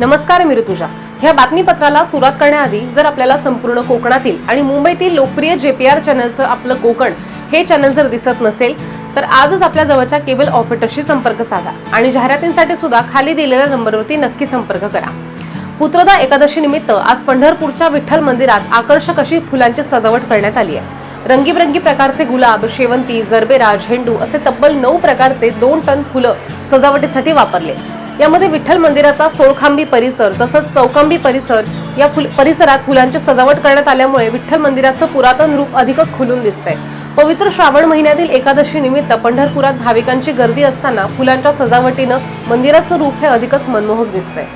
नमस्कार मी ऋतुजा. ह्या बातमीपत्राला सुरुवात करण्याआधी जर आपल्याला संपूर्ण कोकणातील आणि मुंबईतील लोकप्रिय जेपीआर चॅनलचं आपलं कोकण हे चॅनल जर दिसत नसेल तर आजच आपल्या जवळच्या केबल ऑपरेटरशी संपर्क साधा आणि जाहिरातींसाठी सुद्धा खाली दिलेल्या नंबरवरती नक्की संपर्क करा. पुत्रदा एकादशी निमित्त आज पंढरपूरच्या विठ्ठल मंदिरात आकर्षक अशी फुलांची सजावट करण्यात आली आहे. रंगीबरंगी प्रकारचे गुलाब शेवंती जरबेरा झेंडू असे तब्बल नऊ प्रकारचे दोन टन फुलं सजावटीसाठी वापरले. यामध्ये विठ्ठल मंदिराचा सोळखांबी परिसर तसंच चौकांबी परिसर या फुल परिसरात फुलांची सजावट करण्यात आल्यामुळे विठ्ठल मंदिराचं पुरातन रूप अधिकच खुलून दिसतंय. पवित्र श्रावण महिन्यातील एकादशी निमित्त पंढरपुरात भाविकांची गर्दी असताना फुलांच्या सजावटीनं मंदिराचं रूप हे अधिकच मनमोहक दिसतंय.